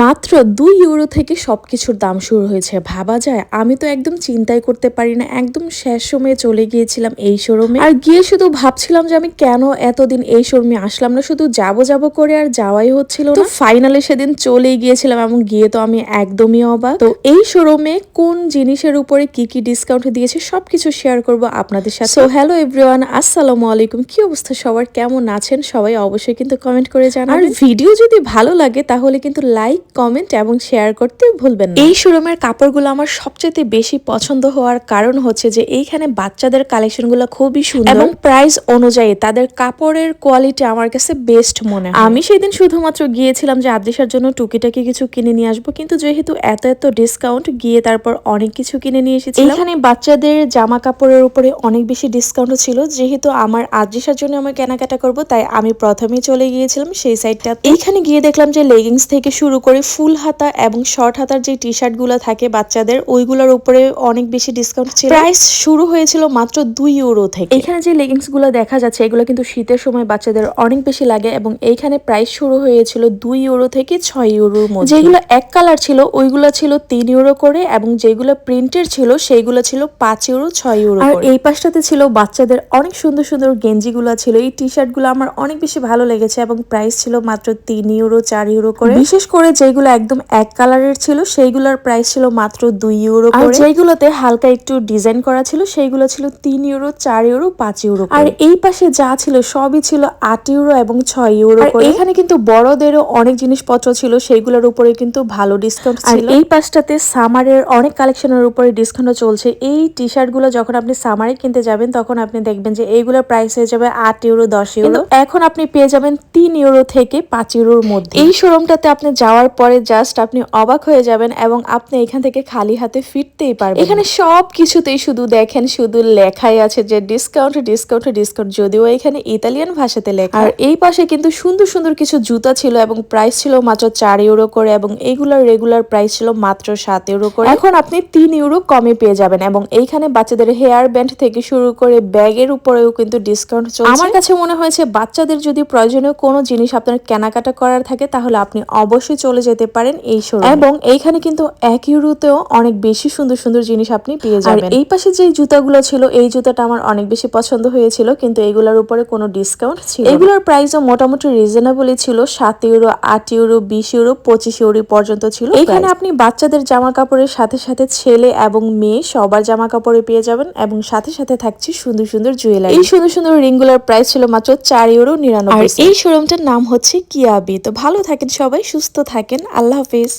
মাত্র দুই ইউরো থেকে সব কিছুর দাম শুরু হয়েছে। ভাবা যায় আমি তো একদম চিন্তাই করতে পারি না। একদম শেষ সময়ে চলে গিয়েছিলাম এই শোরুমে আর গিয়ে শুধু ভাবছিলাম যে আমি কেন এতদিন এই শোরুমে আসলাম না? শুধু যাব যাব করে আর যাওয়াই হচ্ছিল না। ফাইনালে সেদিন চলেই গিয়েছিলাম এবং গিয়ে তো আমি একদমই অবাক। তো এই শোরুমে কোন জিনিসের উপরে কি কি ডিসকাউন্ট দিয়েছে সবকিছু শেয়ার করব আপনাদের সাথে। সো হ্যালো এভরিওয়ান আসসালামু আলাইকুম। কি অবস্থা সবার? কেমন আছেন? সবাই অবশ্যই কিন্তু কমেন্ট করে জানান আর ভিডিও যদি ভালো লাগে তাহলে কিন্তু লাইক কমেন্ট এবং শেয়ার করতে ভুলবেন না। এই শোরুমের কাপড়গুলো আমার সবচেয়ে বেশি পছন্দ হওয়ার কারণ হচ্ছে যে এইখানে বাচ্চাদের কালেকশনগুলো খুবই সুন্দর। এবং প্রাইস অনুযায়ী তাদের কাপড়ের কোয়ালিটি আমার কাছে বেস্ট মনে হয়। আমি সেদিন শুধুমাত্র গিয়েছিলাম যে আদ্রিসার জন্য টুকিটাকি কিছু কিনে নিয়ে আসব কিন্তু যেহেতু এত এত ডিসকাউন্ট গিয়ে তারপর অনেক কিছু কিনে নিয়ে এসেছি এখানে বাচ্চাদের জামা কাপড়ের উপরে অনেক বেশি ডিসকাউন্ট ছিল যেহেতু আমার আদ্রিসার জন্য আমি কেনাকাটা করব তাই আমি প্রথমেই চলে গিয়েছিলাম সেই সাইডটা এইখানে গিয়ে দেখলাম যে লেগিংস থেকে শুরু করে ফুল হাতা এবং শর্ট হাতার যে টি শার্টগুলো থাকে বাচ্চাদের ওইগুলোর উপরে অনেক বেশি ডিসকাউন্ট ছিল। প্রাইস শুরু হয়েছিল মাত্র দুই ইউরো থেকে। এখানে যে লেগিংসগুলো দেখা যাচ্ছে এগুলো কিন্তু শীতের সময় বাচ্চাদের অনেক বেশি লাগে এবং এইখানে প্রাইস শুরু হয়েছিল দুই ইউরো থেকে ছয় ইউরোর মধ্যে। যেগুলো এক কালার ছিল ওইগুলো ছিল তিন ইউরো করে এবং যেগুলো প্রিন্টের ছিল সেইগুলো ছিল পাঁচ ইউরো ছয় ইউরো আর এই পাশটাতে ছিল বাচ্চাদের অনেক সুন্দর সুন্দর গেঞ্জিগুলো ছিল। এই টি শার্টগুলো আমার অনেক বেশি ভালো লেগেছে এবং প্রাইস ছিল মাত্র তিন ইউরো চার ইউরো করে। বিশেষ করে যেগুলো একদম এক কালারের ছিল সেইগুলোর প্রাইস ছিল মাত্র দুই ইউরো আর যেগুলোতে হালকা একটু ডিজাইন করা ছিল সেইগুলো ছিল তিন ইউরো চার ইউরো পাঁচ ইউরো আর এই পাশে যা ছিল সবই ছিল আট ইউরো এবং ছয় ইউরো এখানে কিন্তু বড়দেরও অনেক জিনিসপত্র ছিল সেইগুলোর উপরে কিন্তু ভালো ডিসকাউন্ট ছিল। এই পাশটাতে সামারের অনেক কালেকশনের উপরে ডিসকাউন্ট চলছে। এই টি শার্টগুলো যখন আপনি সামারে কিনতে যাবেন তখন আপনি দেখবেন যে এইগুলোর প্রাইস হয়ে যাবে আট ইউরো দশ ইউরো এখন আপনি পেয়ে যাবেন তিন ইউরো থেকে পাঁচ ইউরোর মধ্যে। এই শোরুমটাতে আপনি যাওয়ার পরে জাস্ট আপনি অবাক হয়ে যাবেন এবং আপনি এখান থেকে খালি হাতে ফিরতেই পারবেন এখানে সব কিছুতেই শুধু দেখেন শুধু লেখাই আছে যে ডিসকাউন্ট ডিসকাউন্ট ডিসকাউন্ট যদিও এখানে ইতালিয়ান ভাষাতে লেখা। আর এই পাশে কিন্তু সুন্দর সুন্দর কিছু জুতা ছিল এবং প্রাইস ছিল মাত্র চার ইউরো করে এবং এইগুলোর রেগুলার প্রাইস ছিল মাত্র সাত ইউরো করে। এখন আপনি তিন ইউরো কমে পেয়ে যাবেন এবং এইখানে বাচ্চাদের হেয়ার ব্যান্ড থেকে শুরু করে ব্যাগের উপরেও কিন্তু ডিসকাউন্ট চলছে। আমার কাছে মনে হয়েছে বাচ্চাদের যদি প্রয়োজনীয় কোনো জিনিস আপনার কেনাকাটা করার থাকে তাহলে আপনি অবশ্যই চলে যেতে পারেন এই শোরুম। এবং এইখানে কিন্তু এক ইউরোতেও অনেক বেশি সুন্দর সুন্দর জিনিস আপনি পেয়ে যাবেন। এই পাশে যে জুতাগুলো ছিল এই জুতাটা আমার অনেক বেশি পছন্দ হয়েছিল কিন্তু এগুলোর উপরে কোনো ডিসকাউন্ট ছিল। এগুলোর প্রাইসও মোটামুটি রিজনেবলই ছিল সাত ইউরো আট ইউরো বিশ ইউরো পঁচিশ ইউরো পর্যন্ত ছিল এখানে আপনি বাচ্চাদের জামা কাপড়ের সাথে সাথে ছেলে এবং মেয়ে সবার জামা কাপড়ে পেয়ে যাবেন এবং সাথে সাথে থাকছে সুন্দর সুন্দর জুয়েলারি এই সুন্দর সুন্দর রিংগুলোর প্রাইস ছিল মাত্র চার ইউরো নিরানব্বই এই শোরুমটার নাম হচ্ছে কিয়াবি। তো ভালো থাকেন সবাই সুস্থ থাকেন। আল্লাহ হাফিজ